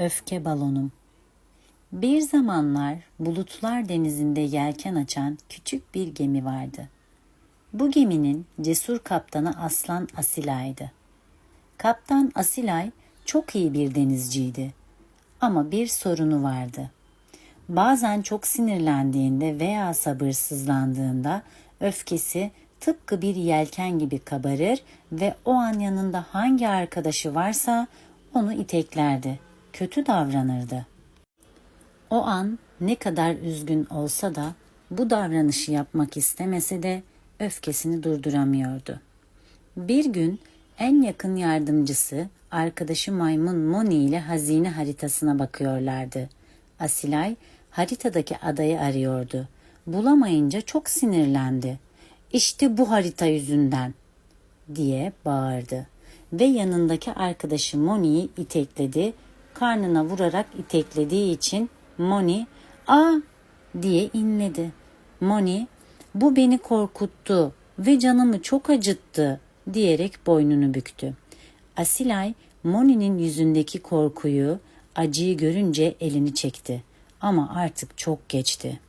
Öfke balonum. Bir zamanlar bulutlar denizinde yelken açan küçük bir gemi vardı. Bu geminin cesur kaptanı Aslan Asilay'dı. Kaptan Asilay çok iyi bir denizciydi. Ama bir sorunu vardı. Bazen çok sinirlendiğinde veya sabırsızlandığında öfkesi tıpkı bir yelken gibi kabarır ve o an yanında hangi arkadaşı varsa onu iteklerdi. Kötü davranırdı. O an ne kadar üzgün olsa da bu davranışı yapmak istemese de öfkesini durduramıyordu. Bir gün en yakın yardımcısı arkadaşı maymun Moni ile hazine haritasına bakıyorlardı. Asilay haritadaki adayı arıyordu. Bulamayınca çok sinirlendi. İşte bu harita yüzünden diye bağırdı ve yanındaki arkadaşı Moni'yi itekledi. Karnına vurarak iteklediği için Moni "Aa!" diye inledi. Moni "Bu beni korkuttu ve canımı çok acıttı." diyerek boynunu büktü. Asilay Moni'nin yüzündeki korkuyu, acıyı görünce elini çekti. Ama artık çok geçti.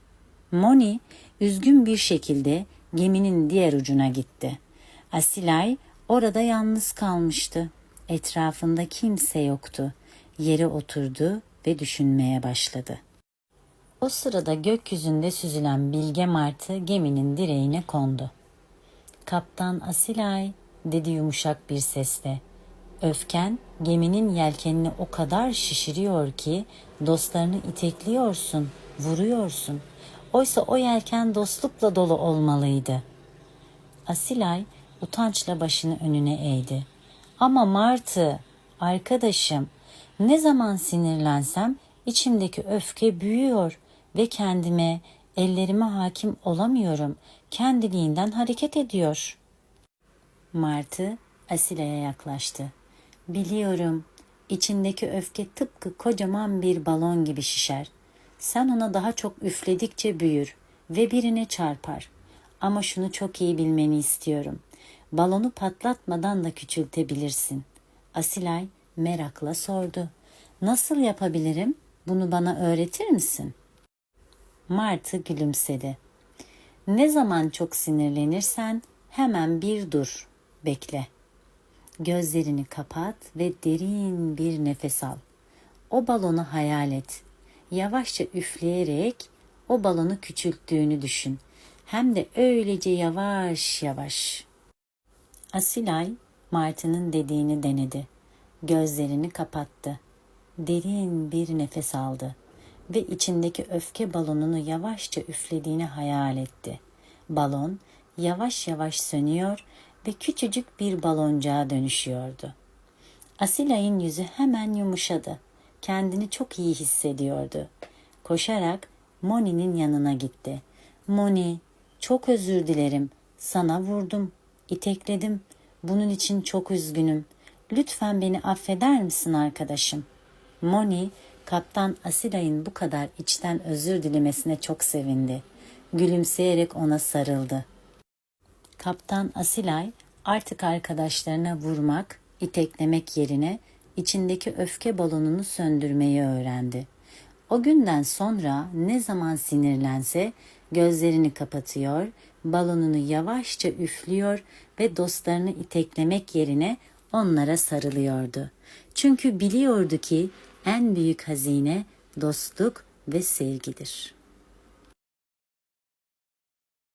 Moni üzgün bir şekilde geminin diğer ucuna gitti. Asilay orada yalnız kalmıştı. Etrafında kimse yoktu. Yere oturdu ve düşünmeye başladı. O sırada gökyüzünde süzülen bilge martı geminin direğine kondu. Kaptan Asilay dedi yumuşak bir sesle. Öfken geminin yelkenini o kadar şişiriyor ki dostlarını itekliyorsun, vuruyorsun. Oysa o yelken dostlukla dolu olmalıydı. Asilay utançla başını önüne eğdi. Ama Martı, arkadaşım, ne zaman sinirlensem içimdeki öfke büyüyor ve kendime, ellerime hakim olamıyorum. Kendiliğinden hareket ediyor. Martı Asile'ye yaklaştı. Biliyorum, içindeki öfke tıpkı kocaman bir balon gibi şişer. Sen ona daha çok üfledikçe büyür ve birine çarpar. Ama şunu çok iyi bilmeni istiyorum. Balonu patlatmadan da küçültebilirsin. Asilay merakla sordu. Nasıl yapabilirim? Bunu bana öğretir misin? Martı gülümsedi. Ne zaman çok sinirlenirsen hemen bir dur, bekle. Gözlerini kapat ve derin bir nefes al. O balonu hayal et. Yavaşça üfleyerek o balonu küçülttüğünü düşün. Hem de öylece yavaş yavaş. Asilay Martı'nın dediğini denedi. Gözlerini kapattı. Derin bir nefes aldı ve içindeki öfke balonunu yavaşça üflediğini hayal etti. Balon yavaş yavaş sönüyor ve küçücük bir baloncağa dönüşüyordu. Asilay'ın yüzü hemen yumuşadı. Kendini çok iyi hissediyordu. Koşarak Moni'nin yanına gitti. Moni, çok özür dilerim. Sana vurdum, itekledim. Bunun için çok üzgünüm. Lütfen beni affeder misin arkadaşım? Moni, Kaptan Asilay'ın bu kadar içten özür dilemesine çok sevindi. Gülümseyerek ona sarıldı. Kaptan Asilay artık arkadaşlarına vurmak, iteklemek yerine içindeki öfke balonunu söndürmeyi öğrendi. O günden sonra ne zaman sinirlense gözlerini kapatıyor, balonunu yavaşça üflüyor ve dostlarını iteklemek yerine onlara sarılıyordu. Çünkü biliyordu ki en büyük hazine dostluk ve sevgidir.